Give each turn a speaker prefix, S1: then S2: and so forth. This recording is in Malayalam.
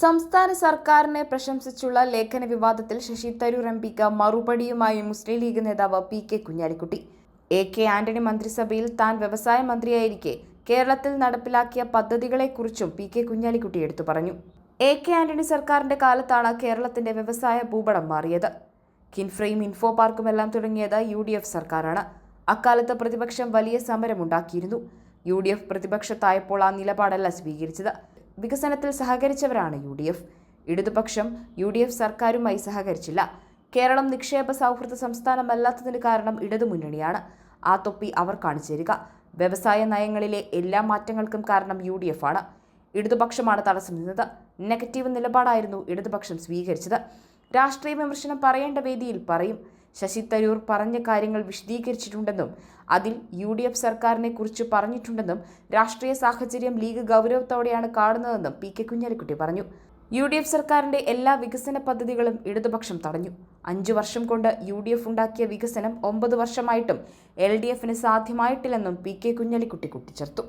S1: സംസ്ഥാന സർക്കാരിനെ പ്രശംസിച്ചുള്ള ലേഖന വിവാദത്തിൽ ശശി തരൂർ എം പിക്ക് മറുപടിയുമായി മുസ്ലിം ലീഗ് നേതാവ് P K Kunhalikutty. A K Antony മന്ത്രിസഭയിൽ താൻ വ്യവസായ മന്ത്രിയായിരിക്കെ കേരളത്തിൽ നടപ്പിലാക്കിയ പദ്ധതികളെക്കുറിച്ചും പി കെ കുഞ്ഞാലിക്കുട്ടി എടുത്തു പറഞ്ഞു. എ കെ ആന്റണി സർക്കാരിന്റെ കാലത്താണ് കേരളത്തിന്റെ വ്യവസായ ഭൂപടം മാറിയത്. കിൻഫ്രെയും ഇൻഫോ പാർക്കുമെല്ലാം തുടങ്ങിയത് യു ഡി എഫ് സർക്കാരാണ്. അക്കാലത്ത് പ്രതിപക്ഷം വലിയ സമരമുണ്ടാക്കിയിരുന്നു. യു ഡി എഫ് പ്രതിപക്ഷത്തായപ്പോൾ ആ നിലപാടല്ല സ്വീകരിച്ചത്. വികസനത്തിൽ സഹകരിച്ചവരാണ് യു ഡി എഫ് ഇടതുപക്ഷം യു ഡി എഫ് സർക്കാരുമായി സഹകരിച്ചില്ല. കേരളം നിക്ഷേപ സൗഹൃദ സംസ്ഥാനമല്ലാത്തതിന് കാരണം ഇടതുമുന്നണിയാണ്. ആ തൊപ്പി അവർ കാണിച്ചേരുക. വ്യവസായ നയങ്ങളിലെ എല്ലാ മാറ്റങ്ങൾക്കും കാരണം യു ഡി എഫ് ആണ്. ഇടതുപക്ഷമാണ് തടസ്സം നിന്നത്. നെഗറ്റീവ് നിലപാടായിരുന്നു ഇടതുപക്ഷം സ്വീകരിച്ചത്. രാഷ്ട്രീയ വിമർശനം പറയേണ്ട വേദിയിൽ പറയും. ശശി തരൂർ പറഞ്ഞ കാര്യങ്ങൾ വിശദീകരിച്ചിട്ടുണ്ടെന്നും അതിൽ യു ഡി എഫ് സർക്കാരിനെ കുറിച്ച് പറഞ്ഞിട്ടുണ്ടെന്നും രാഷ്ട്രീയ സാഹചര്യം ലീഗ് ഗൗരവത്തോടെയാണ് കാണുന്നതെന്നും പി കെ കുഞ്ഞാലിക്കുട്ടി പറഞ്ഞു. യു ഡി എഫ് സർക്കാരിന്റെ എല്ലാ വികസന പദ്ധതികളും ഇടതുപക്ഷം തടഞ്ഞു. അഞ്ചു വർഷം കൊണ്ട് യു ഡി എഫ് ഉണ്ടാക്കിയ വികസനം ഒമ്പത് വർഷമായിട്ടും എൽ ഡി എഫിന് സാധ്യമായിട്ടില്ലെന്നും പി കെ കുഞ്ഞാലിക്കുട്ടി കൂട്ടിച്ചേർത്തു.